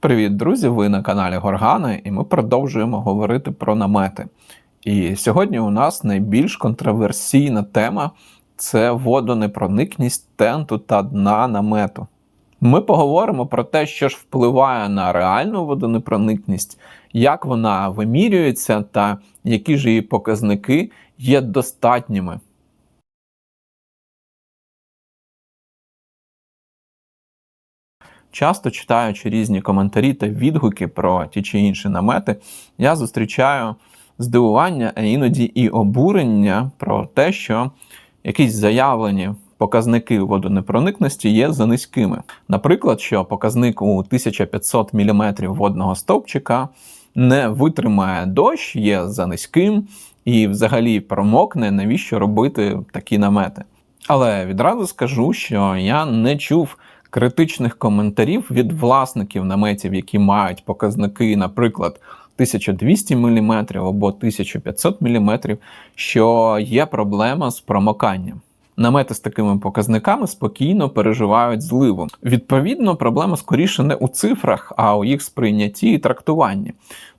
Привіт, друзі! Ви на каналі Горгани, і ми продовжуємо говорити про намети. І сьогодні у нас найбільш контроверсійна тема це водонепроникність тенту та дна намету. Ми поговоримо про те, що ж впливає на реальну водонепроникність, як вона вимірюється та які ж її показники є достатніми. Часто читаючи різні коментарі та відгуки про ті чи інші намети, я зустрічаю здивування, а іноді і обурення про те, що якісь заявлені показники водонепроникності є за низькими. Наприклад, що показник у 1500 мм водного стовпчика не витримає дощ, є за низьким і взагалі промокне, навіщо робити такі намети. Але відразу скажу, що я не чув критичних коментарів від власників наметів, які мають показники, наприклад, 1200 мм або 1500 мм, що є проблема з промоканням. Намети з такими показниками спокійно переживають зливу. Відповідно, проблема скоріше не у цифрах, а у їх сприйнятті і трактуванні.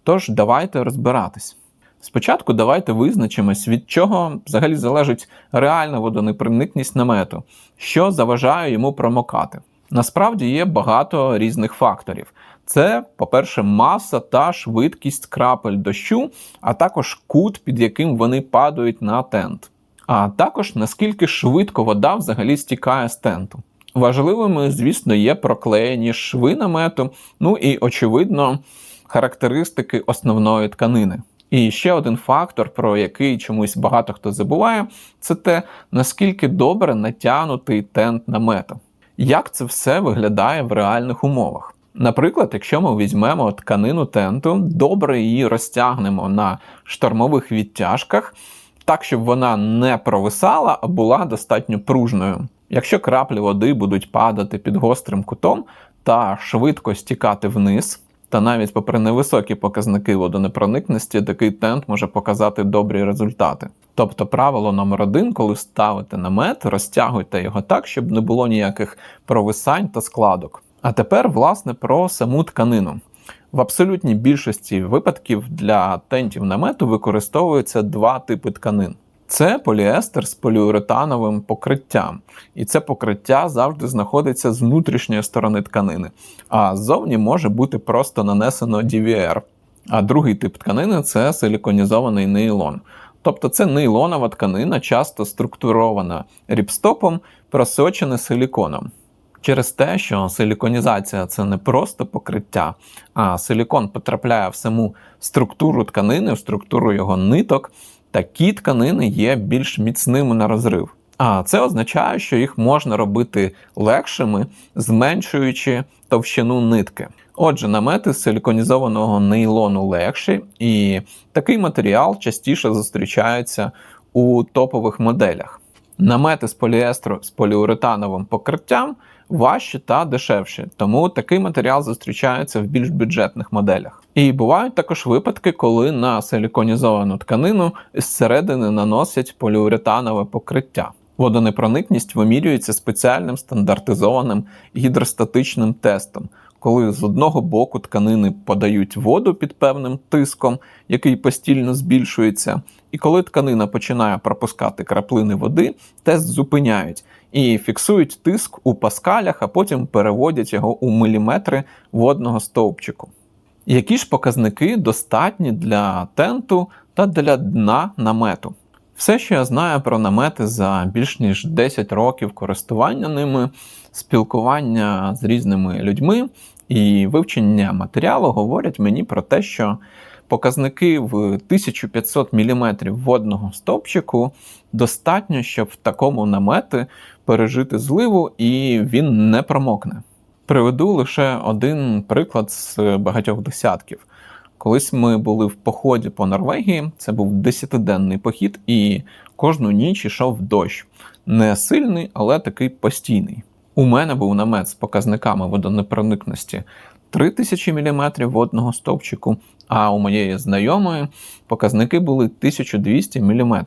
Тож давайте розбиратись. Спочатку давайте визначимось, від чого взагалі залежить реальна водонепроникність намету, що заважає йому промокати. Насправді є багато різних факторів. Це, по-перше, маса та швидкість крапель дощу, а також кут, під яким вони падають на тент. А також наскільки швидко вода взагалі стікає з тенту. Важливими, звісно, є проклеєні шви намету, ну і, очевидно, характеристики основної тканини. І ще один фактор, про який чомусь багато хто забуває, це те, наскільки добре натягнутий тент намету. Як це все виглядає в реальних умовах? Наприклад, якщо ми візьмемо тканину тенту, добре її розтягнемо на штормових відтяжках, так, щоб вона не провисала, а була достатньо пружною. Якщо краплі води будуть падати під гострим кутом та швидко стікати вниз, та навіть попри невисокі показники водонепроникності, такий тент може показати добрі результати. Тобто правило номер один, коли ставите намет, розтягуйте його так, щоб не було ніяких провисань та складок. А тепер, власне, про саму тканину. В абсолютній більшості випадків для тентів намету використовуються два типи тканин. Це поліестер з поліуретановим покриттям, і це покриття завжди знаходиться з внутрішньої сторони тканини, а ззовні може бути просто нанесено DVR. А другий тип тканини це силіконізований нейлон. Тобто це нейлонова тканина, часто структурована ріпстопом, просочена силіконом. Через те, що силіконізація це не просто покриття, а силікон потрапляє в саму структуру тканини, в структуру його ниток, такі тканини є більш міцними на розрив. А це означає, що їх можна робити легшими, зменшуючи товщину нитки. Отже, намети з силіконізованого нейлону легші, і такий матеріал частіше зустрічається у топових моделях. Намети з поліестру з поліуретановим покриттям важчі та дешевші, тому такий матеріал зустрічається в більш бюджетних моделях. І бувають також випадки, коли на силіконізовану тканину зсередини наносять поліуретанове покриття. Водонепроникність вимірюється спеціальним стандартизованим гідростатичним тестом, коли з одного боку тканини подають воду під певним тиском, який постійно збільшується, і коли тканина починає пропускати краплини води, тест зупиняють і фіксують тиск у паскалях, а потім переводять його у міліметри водного стовпчику. Які ж показники достатні для тенту та для дна намету? Все, що я знаю про намети за більш ніж 10 років користування ними, спілкування з різними людьми і вивчення матеріалу говорять мені про те, що показники в 1500 мм водного стовпчику достатньо, щоб в такому намети пережити зливу і він не промокне. Приведу лише один приклад з багатьох десятків. Колись ми були в поході по Норвегії, це був десятиденний похід, і кожну ніч йшов дощ. Не сильний, але такий постійний. У мене був намет з показниками водонепроникності 3000 мм водного стовпчику, а у моєї знайомої показники були 1200 мм.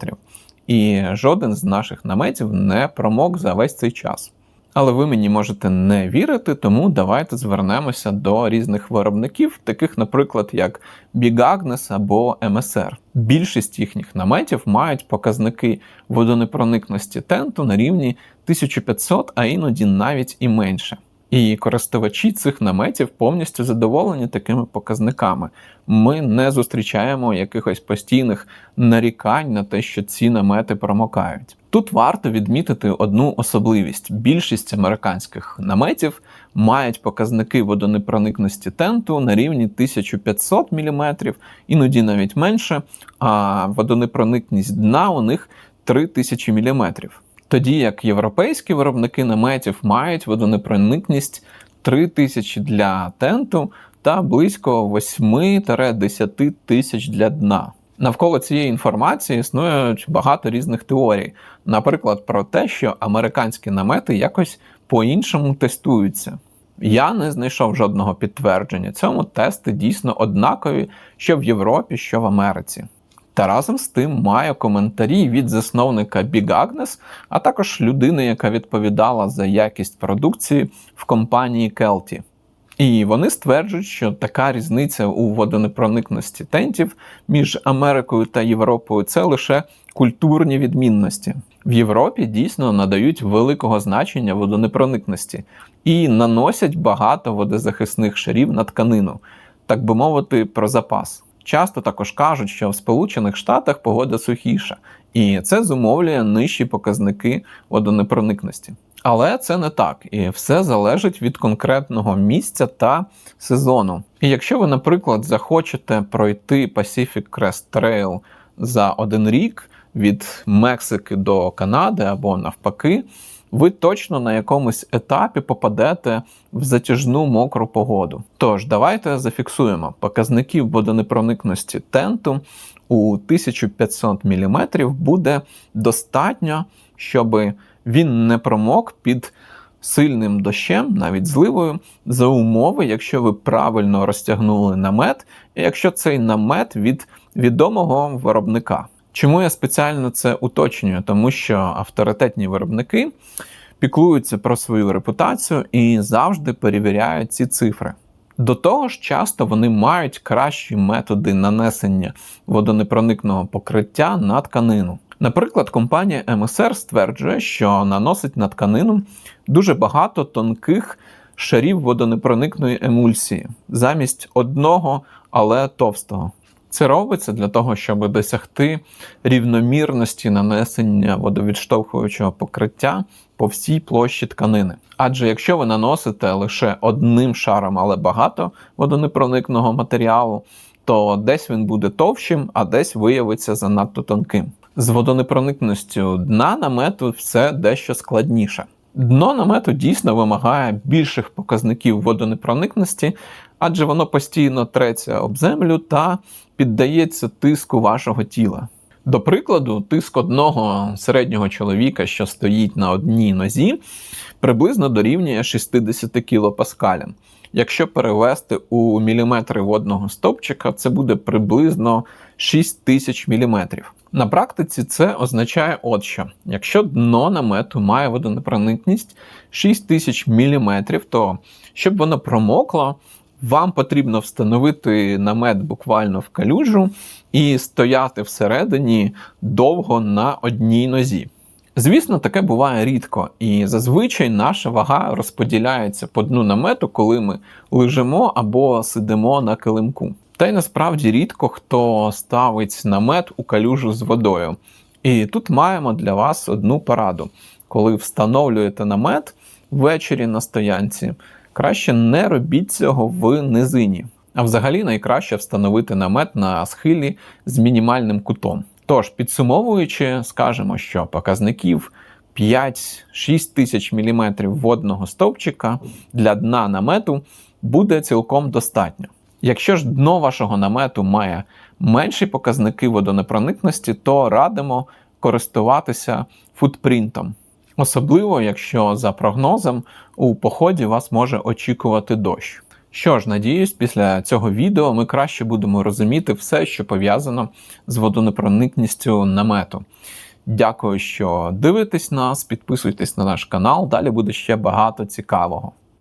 І жоден з наших наметів не промок за весь цей час. Але ви мені можете не вірити, тому давайте звернемося до різних виробників, таких, наприклад, як Big Agnes або MSR. Більшість їхніх наметів мають показники водонепроникності тенту на рівні 1500, а іноді навіть і менше. І користувачі цих наметів повністю задоволені такими показниками. Ми не зустрічаємо якихось постійних нарікань на те, що ці намети промокають. Тут варто відмітити одну особливість: більшість американських наметів мають показники водонепроникності тенту на рівні 1500 мм, іноді навіть менше, а водонепроникність дна у них 3000 мм. Тоді як європейські виробники наметів мають водонепроникність 3000 для тенту та близько 8-10 тисяч для дна. Навколо цієї інформації існують багато різних теорій, наприклад, про те, що американські намети якось по-іншому тестуються. Я не знайшов жодного підтвердження. Цьому тести дійсно однакові, що в Європі, що в Америці. Та разом з тим маю коментарі від засновника Big Agnes, а також людини, яка відповідала за якість продукції в компанії Kelty. І вони стверджують, що така різниця у водонепроникності тентів між Америкою та Європою це лише культурні відмінності. В Європі дійсно надають великого значення водонепроникності і наносять багато водозахисних шарів на тканину, так би мовити, про запас. Часто також кажуть, що в Сполучених Штатах погода сухіша, і це зумовлює нижчі показники водонепроникності. Але це не так, і все залежить від конкретного місця та сезону. І якщо ви, наприклад, захочете пройти Pacific Crest Trail за один рік від Мексики до Канади або навпаки, ви точно на якомусь етапі попадете в затяжну мокру погоду. Тож, давайте зафіксуємо показників водонепроникності тенту у 1500 мм буде достатньо, щоб він не промок під сильним дощем, навіть зливою, за умови, якщо ви правильно розтягнули намет, і якщо цей намет від відомого виробника. Чому я спеціально це уточнюю? Тому що авторитетні виробники піклуються про свою репутацію і завжди перевіряють ці цифри. До того ж, часто вони мають кращі методи нанесення водонепроникного покриття на тканину. Наприклад, компанія MSR стверджує, що наносить на тканину дуже багато тонких шарів водонепроникної емульсії замість одного, але товстого. Це робиться для того, щоб досягти рівномірності нанесення водовідштовхуючого покриття по всій площі тканини. Адже якщо ви наносите лише одним шаром, але багато водонепроникного матеріалу, то десь він буде товщим, а десь виявиться занадто тонким. З водонепроникністю дна намету все дещо складніше. Дно намету дійсно вимагає більших показників водонепроникності, адже воно постійно треться об землю та піддається тиску вашого тіла. До прикладу, тиск одного середнього чоловіка, що стоїть на одній нозі, приблизно дорівнює 60 кілопаскалям. Якщо перевести у міліметри водного стовпчика, це буде приблизно 6000 міліметрів. На практиці це означає, от що якщо дно намету має водонепроникність 6000 мм, то щоб воно промокло, вам потрібно встановити намет буквально в калюжу і стояти всередині довго на одній нозі. Звісно, таке буває рідко, і зазвичай наша вага розподіляється по дну намету, коли ми лежимо або сидимо на килимку. Та й насправді рідко хто ставить намет у калюжу з водою. І тут маємо для вас одну пораду. Коли встановлюєте намет ввечері на стоянці, краще не робіть цього в низині. А взагалі найкраще встановити намет на схилі з мінімальним кутом. Тож, підсумовуючи, скажемо, що показників 5-6 тисяч міліметрів водного стовпчика для дна намету буде цілком достатньо. Якщо ж дно вашого намету має менші показники водонепроникності, то радимо користуватися футпринтом. Особливо, якщо за прогнозом у поході вас може очікувати дощ. Що ж, надіюсь, після цього відео ми краще будемо розуміти все, що пов'язано з водонепроникністю намету. Дякую, що дивитесь нас, підписуйтесь на наш канал. Далі буде ще багато цікавого.